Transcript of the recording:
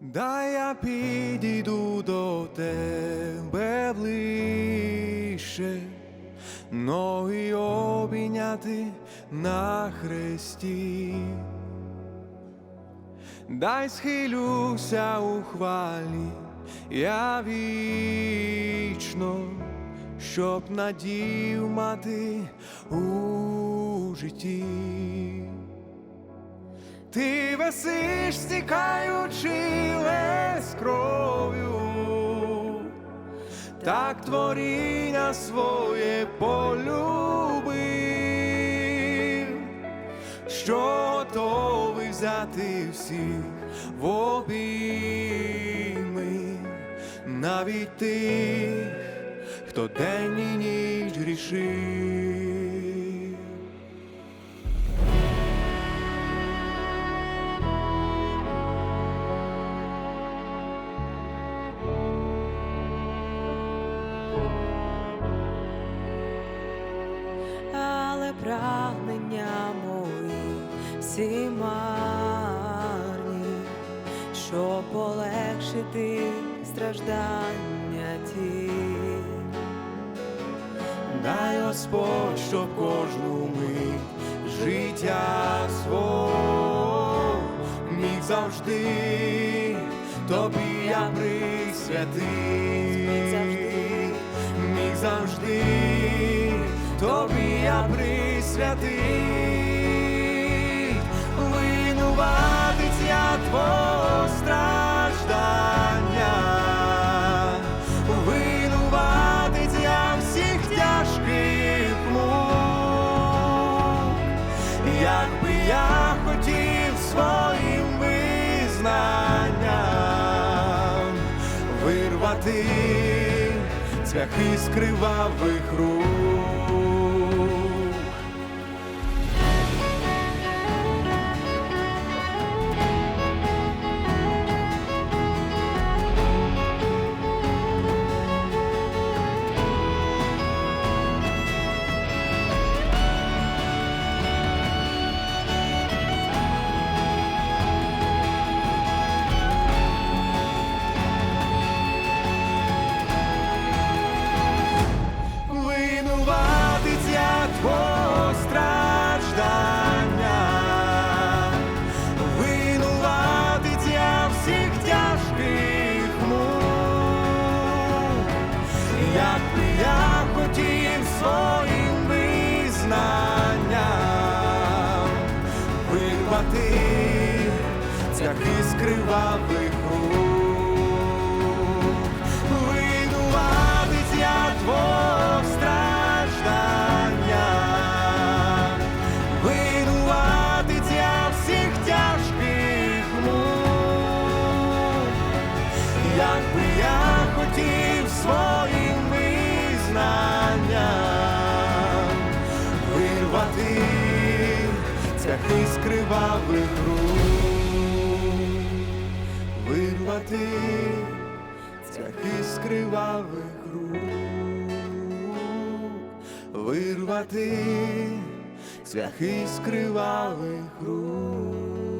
Дай я підійду до тебе ближче, ноги обійняти на хресті. Дай схилюся у хвалі, я вічно, щоб надів мати у житті. Ти весиш, стікаючи лес кров'ю, так творіння своє полюбив, що готовий взяти всіх в обійми, навіть тих, хто день і ніч грішив. Всі марні, щоб полегшити страждання ті. Дай Господь, щоб кожну мить життя свого міг завжди тобі я присвятив, Міг завжди. міг завжди тобі я присвятив, твого страждання, винуватець я всіх тяжких мук, якби я хотів своїм визнанням вирвати цвяхи з кривавих рук. Своїм визнанням. Вирвати цяхи з кривавих вирвати цяхи з кривавих рук, вирвати. Цяхи з кривавих рук, вирвати. Цяхи з кривавих рук.